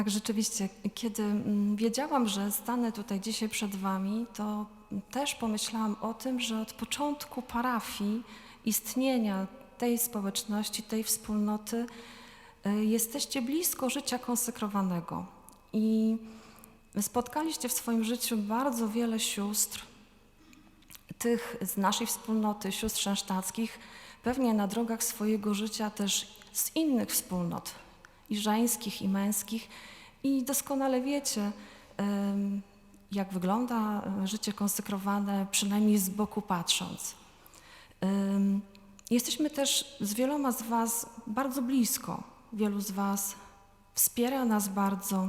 Tak, rzeczywiście. Kiedy mm, wiedziałam, że stanę tutaj dzisiaj przed Wami, to też pomyślałam o tym, że od początku parafii, istnienia tej społeczności, tej wspólnoty, y, jesteście blisko życia konsekrowanego. I spotkaliście w swoim życiu bardzo wiele sióstr, tych z naszej wspólnoty, sióstr szansztackich, pewnie na drogach swojego życia też z innych wspólnot, i żeńskich, i męskich. I doskonale wiecie, jak wygląda e, życie konsekrowane, przynajmniej z boku patrząc. Jesteśmy też z wieloma z Was bardzo blisko. Wielu z Was wspiera nas bardzo.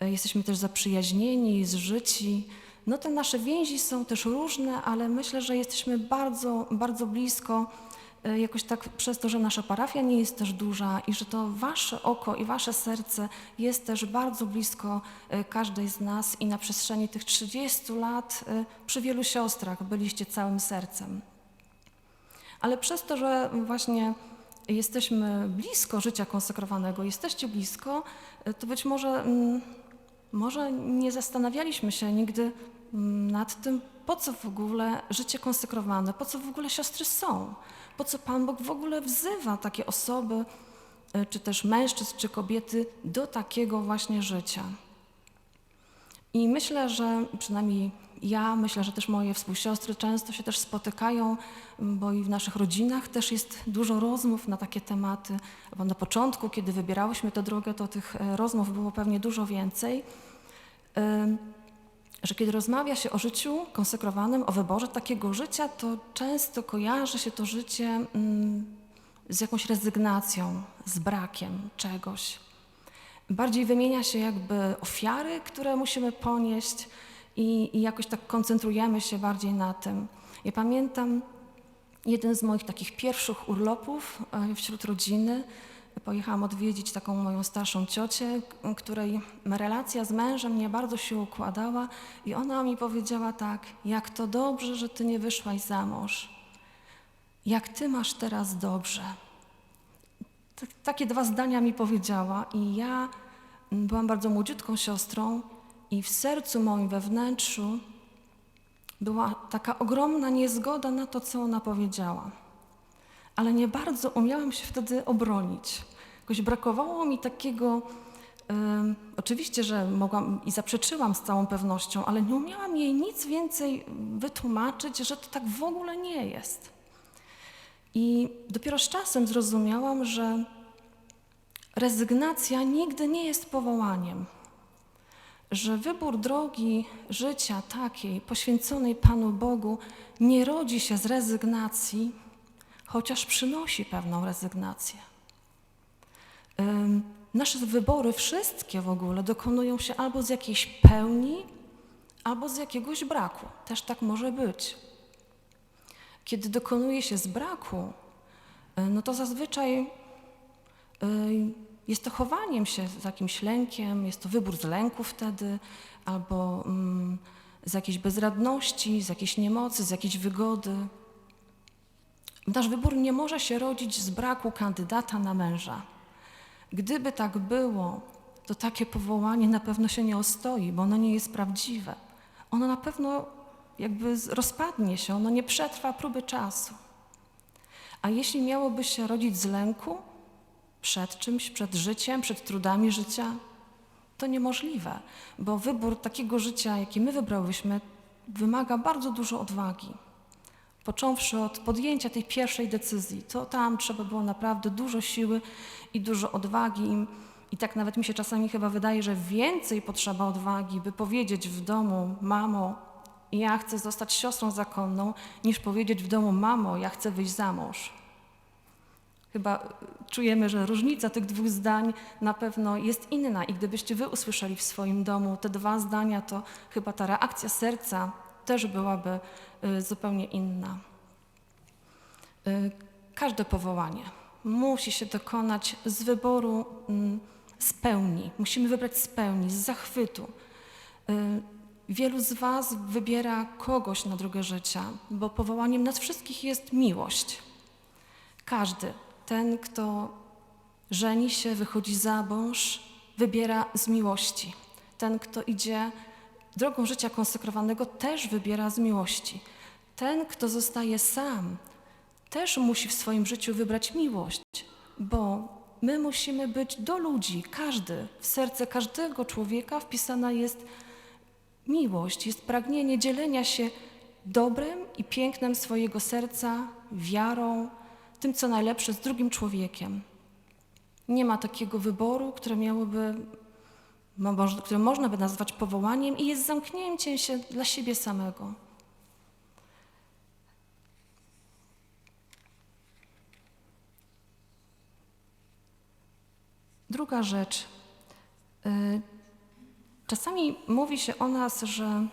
E, Jesteśmy też zaprzyjaźnieni, zżyci. No te nasze więzi są też różne, ale myślę, że jesteśmy bardzo, bardzo blisko. E, Jakoś tak przez to, że nasza parafia nie jest też duża i że to Wasze oko i Wasze serce jest też bardzo blisko e, każdej z nas i na przestrzeni tych 30 lat e, przy wielu siostrach byliście całym sercem. Ale przez to, że właśnie jesteśmy blisko życia konsekrowanego, jesteście blisko, to być może, mm, może nie zastanawialiśmy się nigdy nad tym, po co w ogóle życie konsekrowane, po co w ogóle siostry są, po co Pan Bóg w ogóle wzywa takie osoby, y, czy też mężczyzn, czy kobiety do takiego właśnie życia. I myślę, że przynajmniej ja, myślę, że też moje współsiostry często się też spotykają, bo i w naszych rodzinach też jest dużo rozmów na takie tematy. Bo na początku, kiedy wybierałyśmy tę drogę, to tych e, rozmów było pewnie dużo więcej. Że kiedy rozmawia się o życiu konsekrowanym, o wyborze takiego życia, to często kojarzy się to życie mm, z jakąś rezygnacją, z brakiem czegoś. Bardziej wymienia się jakby ofiary, które musimy ponieść i, i jakoś tak koncentrujemy się bardziej na tym. Ja pamiętam jeden z moich takich pierwszych urlopów e, wśród rodziny. Pojechałam odwiedzić taką moją starszą ciocię, której relacja z mężem nie bardzo się układała i ona mi powiedziała tak, jak to dobrze, że ty nie wyszłaś za mąż. Jak ty masz teraz dobrze. Tak- Takie dwa zdania mi powiedziała i ja byłam bardzo młodziutką siostrą i w sercu moim, we wnętrzu była taka ogromna niezgoda na to, co ona powiedziała. Ale nie bardzo umiałam się wtedy obronić. Jakoś brakowało mi takiego, em, oczywiście, że mogłam i zaprzeczyłam z całą pewnością, ale nie umiałam jej nic więcej wytłumaczyć, że to tak w ogóle nie jest. I dopiero z czasem zrozumiałam, że rezygnacja nigdy nie jest powołaniem. Że wybór drogi życia takiej poświęconej Panu Bogu nie rodzi się z rezygnacji, chociaż przynosi pewną rezygnację. Nasze wybory, wszystkie w ogóle, dokonują się albo z jakiejś pełni, albo z jakiegoś braku. Też tak może być. Kiedy dokonuje się z braku, y, no to zazwyczaj y, jest to chowaniem się z jakimś lękiem, jest to wybór z lęku wtedy, albo mm, z jakiejś bezradności, z jakiejś niemocy, z jakiejś wygody. Nasz wybór nie może się rodzić z braku kandydata na męża. Gdyby tak było, to takie powołanie na pewno się nie ostoi, bo ono nie jest prawdziwe. Ono na pewno jakby rozpadnie się, ono nie przetrwa próby czasu. A jeśli miałoby się rodzić z lęku przed czymś, przed życiem, przed trudami życia, to niemożliwe, bo wybór takiego życia, jaki my wybrałyśmy, wymaga bardzo dużo odwagi. Począwszy od podjęcia tej pierwszej decyzji, to tam trzeba było naprawdę dużo siły i dużo odwagi. I, tak nawet mi się czasami chyba wydaje, że więcej potrzeba odwagi, by powiedzieć w domu, mamo, ja chcę zostać siostrą zakonną, niż powiedzieć w domu, mamo, ja chcę wyjść za mąż. Chyba y, czujemy, że różnica tych dwóch zdań na pewno jest inna i gdybyście wy usłyszeli w swoim domu te dwa zdania, to chyba ta reakcja serca też byłaby y, zupełnie inna. Y, Każde powołanie musi się dokonać z wyboru mm, z pełni. Musimy wybrać z pełni, z zachwytu. Y, Wielu z Was wybiera kogoś na drogę życia, bo powołaniem nas wszystkich jest miłość. Każdy, ten, kto żeni się, wychodzi za mąż, wybiera z miłości. Ten, kto idzie drogą życia konsekrowanego, też wybiera z miłości. Ten, kto zostaje sam, też musi w swoim życiu wybrać miłość, bo my musimy być do ludzi, każdy, w serce każdego człowieka wpisana jest miłość, jest pragnienie dzielenia się dobrem i pięknem swojego serca, wiarą, tym, co najlepsze z drugim człowiekiem. Nie ma takiego wyboru, które miałoby, które można by nazwać powołaniem i jest zamknięciem się dla siebie samego. Druga rzecz. Y, Czasami mówi się o nas, że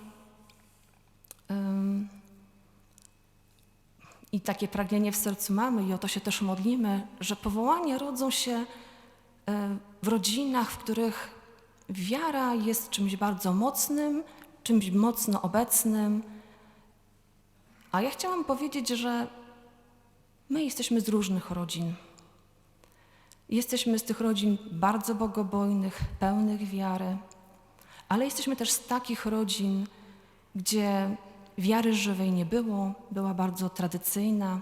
i takie pragnienie w sercu mamy i o to się też modlimy, że powołania rodzą się y, w rodzinach, w których wiara jest czymś bardzo mocnym, czymś mocno obecnym. A ja chciałam powiedzieć, że my jesteśmy z różnych rodzin. Jesteśmy z tych rodzin bardzo bogobojnych, pełnych wiary, ale jesteśmy też z takich rodzin, gdzie wiary żywej nie było, była bardzo tradycyjna.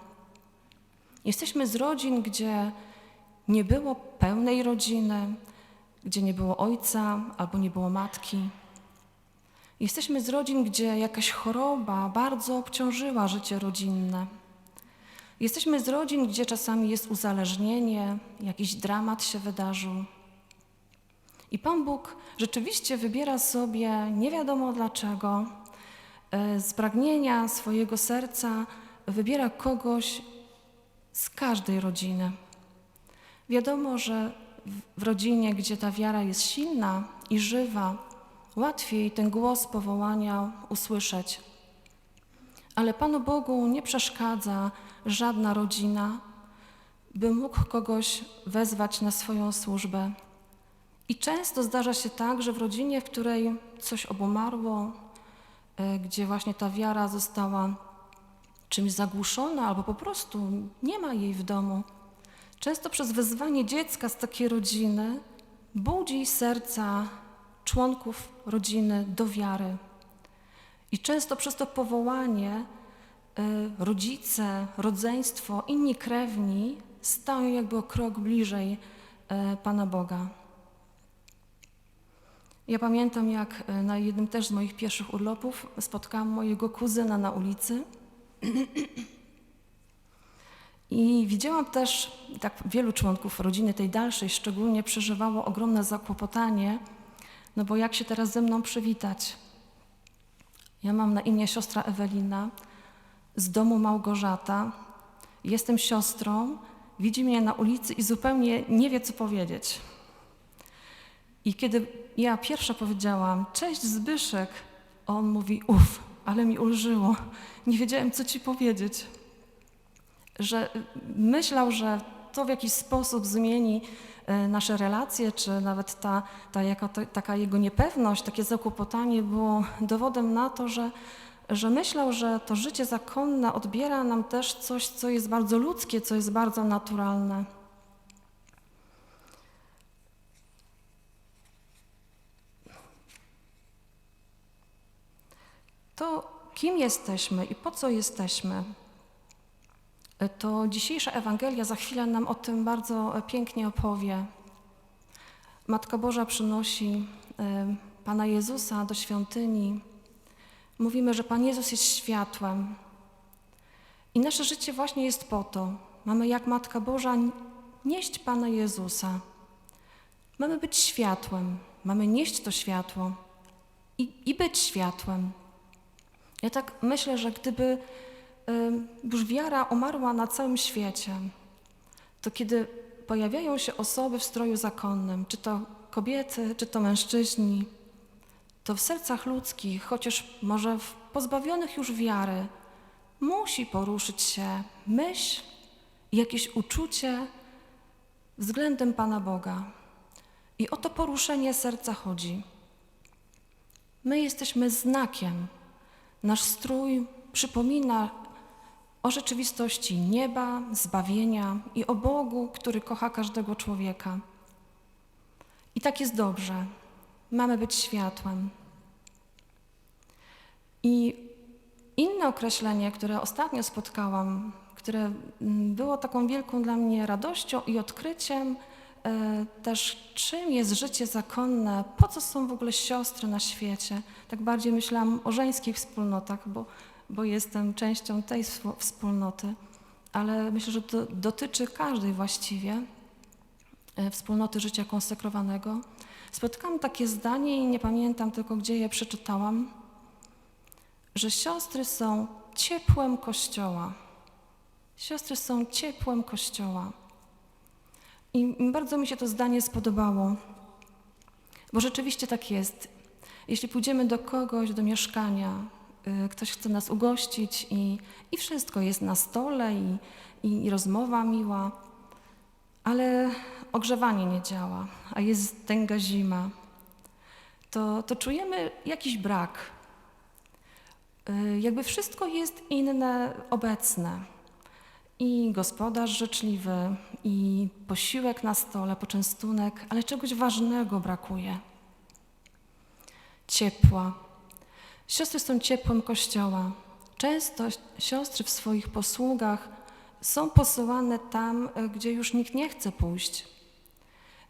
Jesteśmy z rodzin, gdzie nie było pełnej rodziny, gdzie nie było ojca albo nie było matki. Jesteśmy z rodzin, gdzie jakaś choroba bardzo obciążyła życie rodzinne. Jesteśmy z rodzin, gdzie czasami jest uzależnienie, jakiś dramat się wydarzył. I Pan Bóg rzeczywiście wybiera sobie, nie wiadomo dlaczego, e, z pragnienia swojego serca, wybiera kogoś z każdej rodziny. Wiadomo, że w- rodzinie, gdzie ta wiara jest silna i żywa, łatwiej ten głos powołania usłyszeć. Ale Panu Bogu nie przeszkadza żadna rodzina, by mógł kogoś wezwać na swoją służbę. I często zdarza się tak, że w rodzinie, w której coś obumarło, e, gdzie właśnie ta wiara została czymś zagłuszona albo po prostu nie ma jej w domu, często przez wezwanie dziecka z takiej rodziny budzi serca członków rodziny do wiary. I często przez to powołanie y, rodzice, rodzeństwo, inni krewni stają jakby o krok bliżej y, Pana Boga. Ja pamiętam, jak y, na jednym też z moich pierwszych urlopów spotkałam mojego kuzyna na ulicy. I widziałam też, tak wielu członków rodziny tej dalszej szczególnie przeżywało ogromne zakłopotanie, no bo jak się teraz ze mną przywitać? Ja mam na imię siostra Ewelina, z domu Małgorzata. Jestem siostrą, widzi mnie na ulicy i zupełnie nie wie, co powiedzieć. I kiedy ja pierwsza powiedziałam, cześć Zbyszek, on mówi, uff, ale mi ulżyło, nie wiedziałem, co ci powiedzieć. Że myślał, że to w jakiś sposób zmieni y, nasze relacje, czy nawet ta, ta, jaka, ta, taka jego niepewność, takie zakłopotanie było dowodem na to, że, że myślał, że to życie zakonne odbiera nam też coś, co jest bardzo ludzkie, co jest bardzo naturalne. To kim jesteśmy i po co jesteśmy? To dzisiejsza Ewangelia za chwilę nam o tym bardzo pięknie opowie. Matka Boża przynosi e, Pana Jezusa do świątyni. Mówimy, że Pan Jezus jest światłem. I nasze życie właśnie jest po to. Mamy jak Matka Boża nieść Pana Jezusa. Mamy być światłem, mamy nieść to światło i, i być światłem. Ja tak myślę, że gdyby już wiara umarła na całym świecie, to kiedy pojawiają się osoby w stroju zakonnym, czy to kobiety, czy to mężczyźni, to w sercach ludzkich, chociaż może w pozbawionych już wiary, musi poruszyć się myśl, jakieś uczucie względem Pana Boga. I o to poruszenie serca chodzi. My jesteśmy znakiem. Nasz strój przypomina o rzeczywistości nieba, zbawienia i o Bogu, który kocha każdego człowieka. I tak jest dobrze. Mamy być światłem. I inne określenie, które ostatnio spotkałam, które mm, było taką wielką dla mnie radością i odkryciem, e, też czym jest życie zakonne, po co są w ogóle siostry na świecie. Tak bardziej myślałam o żeńskich wspólnotach, bo, bo jestem częścią tej wspólnoty, ale myślę, że to dotyczy każdej właściwie e, wspólnoty życia konsekrowanego. Spotkałam takie zdanie i nie pamiętam tylko, gdzie je przeczytałam, że siostry są ciepłem Kościoła. Siostry są ciepłem Kościoła. I bardzo mi się to zdanie spodobało, bo rzeczywiście tak jest. Jeśli pójdziemy do kogoś, do mieszkania, ktoś chce nas ugościć i, i wszystko jest na stole i, i, i rozmowa miła, ale ogrzewanie nie działa, a jest tęga zima, to, to czujemy jakiś brak. Y, Jakby wszystko jest inne, obecne. I gospodarz życzliwy, i posiłek na stole, poczęstunek, ale czegoś ważnego brakuje. Ciepła. Siostry są ciepłem Kościoła. Często siostry w swoich posługach są posyłane tam, y, gdzie już nikt nie chce pójść.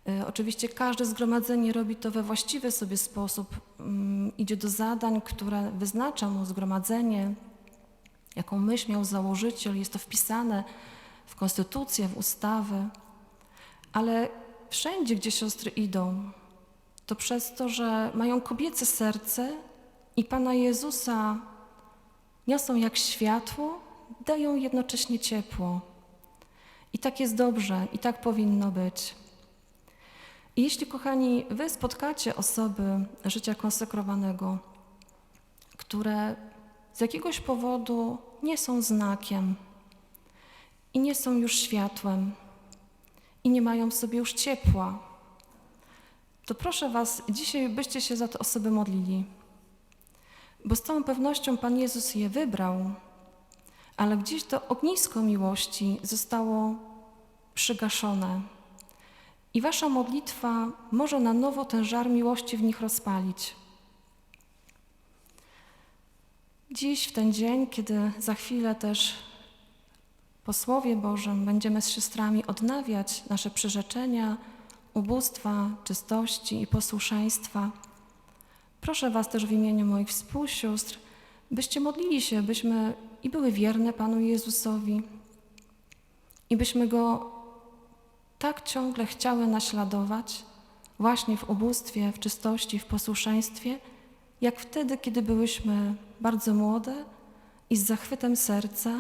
Y, Oczywiście każde zgromadzenie robi to we właściwy sobie sposób. Mm, Idzie do zadań, które wyznacza mu zgromadzenie, jaką myśl miał założyciel, jest to wpisane w konstytucję, w ustawy. Ale wszędzie, gdzie siostry idą, to przez to, że mają kobiece serce i Pana Jezusa niosą jak światło, dają jednocześnie ciepło. I tak jest dobrze, i tak powinno być. I jeśli, kochani, wy spotkacie osoby życia konsekrowanego, które z jakiegoś powodu nie są znakiem i nie są już światłem i nie mają w sobie już ciepła, to proszę Was, dzisiaj byście się za te osoby modlili, bo z całą pewnością Pan Jezus je wybrał, ale gdzieś to ognisko miłości zostało przygaszone. I wasza modlitwa może na nowo ten żar miłości w nich rozpalić. Dziś, w ten dzień, kiedy za chwilę też po Słowie Bożym będziemy z siostrami odnawiać nasze przyrzeczenia, ubóstwa, czystości i posłuszeństwa, proszę Was też w imieniu moich współsióstr, byście modlili się, byśmy i były wierne Panu Jezusowi, i byśmy Go tak ciągle chciały naśladować, właśnie w ubóstwie, w czystości, w posłuszeństwie, jak wtedy, kiedy byłyśmy bardzo młode i z zachwytem serca,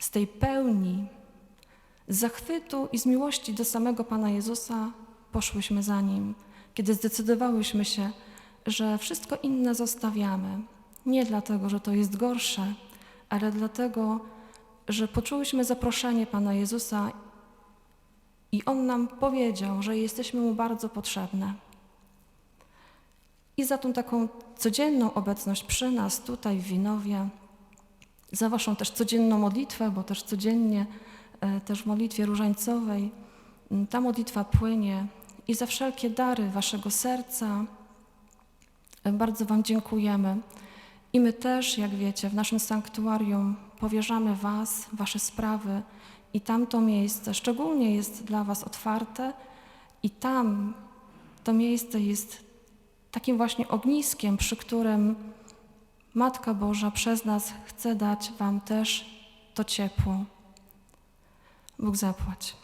z tej pełni, z zachwytu i z miłości do samego Pana Jezusa poszłyśmy za Nim, kiedy zdecydowałyśmy się, że wszystko inne zostawiamy. Nie dlatego, że to jest gorsze, ale dlatego, że poczułyśmy zaproszenie Pana Jezusa i On nam powiedział, że jesteśmy Mu bardzo potrzebne. I za tą taką codzienną obecność przy nas, tutaj w Winowie, za Waszą też codzienną modlitwę, bo też codziennie, e, też w modlitwie różańcowej, ta modlitwa płynie i za wszelkie dary Waszego serca bardzo Wam dziękujemy. I my też, jak wiecie, w naszym sanktuarium powierzamy Was, Wasze sprawy i tamto miejsce szczególnie jest dla Was otwarte i tam to miejsce jest takim właśnie ogniskiem, przy którym Matka Boża przez nas chce dać Wam też to ciepło. Bóg zapłać.